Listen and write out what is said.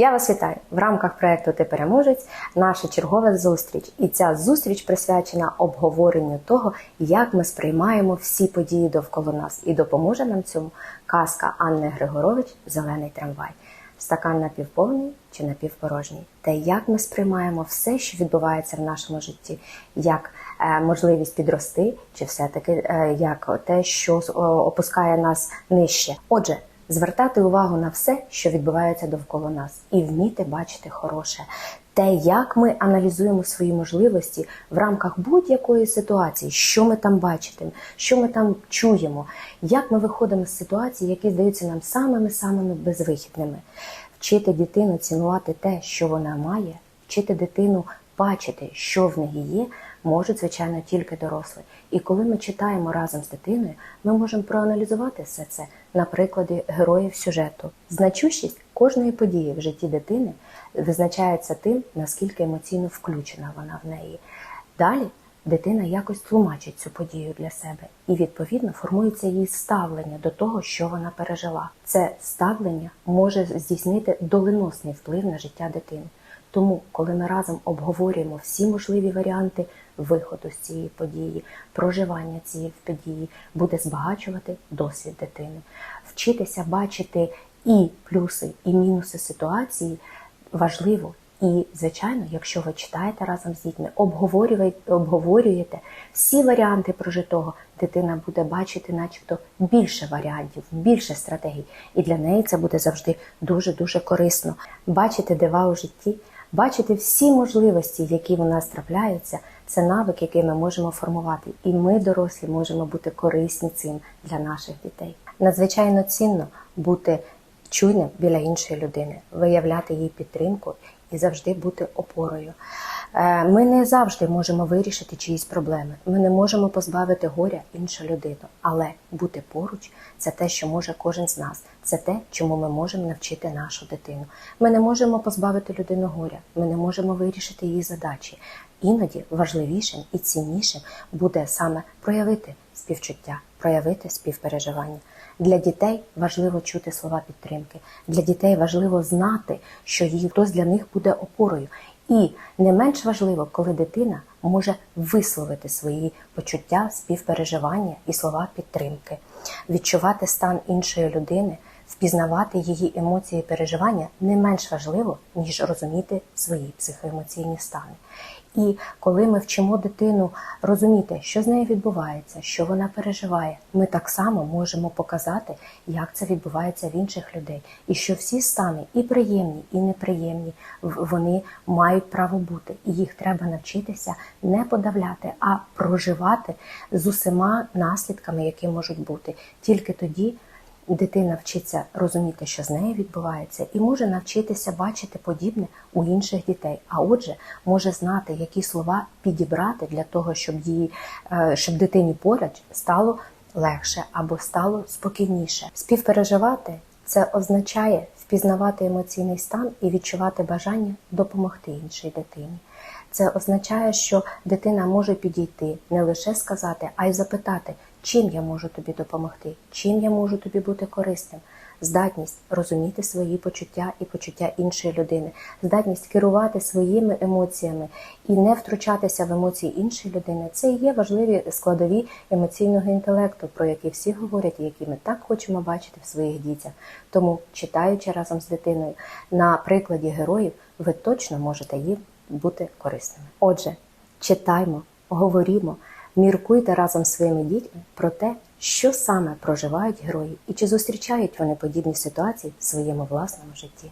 Я вас вітаю в рамках проекту Ти переможець. Наша чергова зустріч, і ця зустріч присвячена обговоренню того, як ми сприймаємо всі події довкола нас, і допоможе нам цьому казка Анни Григорович Зелений трамвай. Стакан напівповний чи напівпорожній, те, як ми сприймаємо все, що відбувається в нашому житті, як е, можливість підрости, чи все-таки е, як те, що е, опускає нас нижче. Отже, звертати увагу на все, що відбувається довкола нас, і вміти бачити хороше. Те, як ми аналізуємо свої можливості в рамках будь-якої ситуації, що ми там бачимо, що ми там чуємо, як ми виходимо з ситуацій, які здаються нам самими-самими безвихідними. Вчити дитину цінувати те, що вона має, вчити дитину бачити, що в неї є, можуть, звичайно, тільки дорослі. І коли ми читаємо разом з дитиною, ми можемо проаналізувати все це на прикладі героїв сюжету. Значущість кожної події в житті дитини визначається тим, наскільки емоційно включена вона в неї. Далі дитина якось тлумачить цю подію для себе, і відповідно формується її ставлення до того, що вона пережила. Це ставлення може здійснити доленосний вплив на життя дитини. Тому, коли ми разом обговорюємо всі можливі варіанти виходу з цієї події, проживання цієї події, буде збагачувати досвід дитини. Вчитися бачити і плюси, і мінуси ситуації важливо. І, звичайно, якщо ви читаєте разом з дітьми, обговорюєте, обговорюєте всі варіанти прожитого, дитина буде бачити, начебто, більше варіантів, більше стратегій. І для неї це буде завжди дуже-дуже корисно. Бачити дива у житті, бачити всі можливості, які в нас трапляються, це навик, який ми можемо формувати. І ми, дорослі, можемо бути корисні цим для наших дітей. Надзвичайно цінно бути чуйним біля іншої людини, виявляти їй підтримку і завжди бути опорою. Е, Ми не завжди можемо вирішити чиїсь проблеми. Ми не можемо позбавити горя іншу людину, але бути поруч це те, що може кожен з нас. Це те, чому ми можемо навчити нашу дитину. Ми не можемо позбавити людину горя, ми не можемо вирішити її задачі. Іноді важливішим і ціннішим буде саме проявити співчуття, проявити співпереживання. Для дітей важливо чути слова підтримки. Для дітей важливо знати, що її хтось для них буде опорою. І не менш важливо, коли дитина може висловити свої почуття, співпереживання і слова підтримки, відчувати стан іншої людини, впізнавати її емоції і переживання не менш важливо, ніж розуміти свої психоемоційні стани. І коли ми вчимо дитину розуміти, що з нею відбувається, що вона переживає, ми так само можемо показати, як це відбувається в інших людей, і що всі стани і приємні, і неприємні, вони мають право бути, і їх треба навчитися не подавляти, а проживати з усіма наслідками, які можуть бути. Тільки тоді дитина вчиться розуміти, що з нею відбувається, і може навчитися бачити подібне у інших дітей. А отже, може знати, які слова підібрати для того, щоб її, е, щоб дитині поряд стало легше або стало спокійніше. Співпереживати це означає впізнавати емоційний стан і відчувати бажання допомогти іншій дитині. Це означає, що дитина може підійти, не лише сказати, а й запитати, чим я можу тобі допомогти, чим я можу тобі бути корисним. Здатність розуміти свої почуття і почуття іншої людини, здатність керувати своїми емоціями і не втручатися в емоції іншої людини це і є важливі складові емоційного інтелекту, про які всі говорять, які ми так хочемо бачити в своїх дітях. Тому, читаючи разом з дитиною на прикладі героїв, ви точно можете їм бути корисними. Отже, читаймо, говорімо, міркуйте разом з своїми дітьми про те, що саме проживають герої і чи зустрічають вони подібні ситуації в своєму власному житті.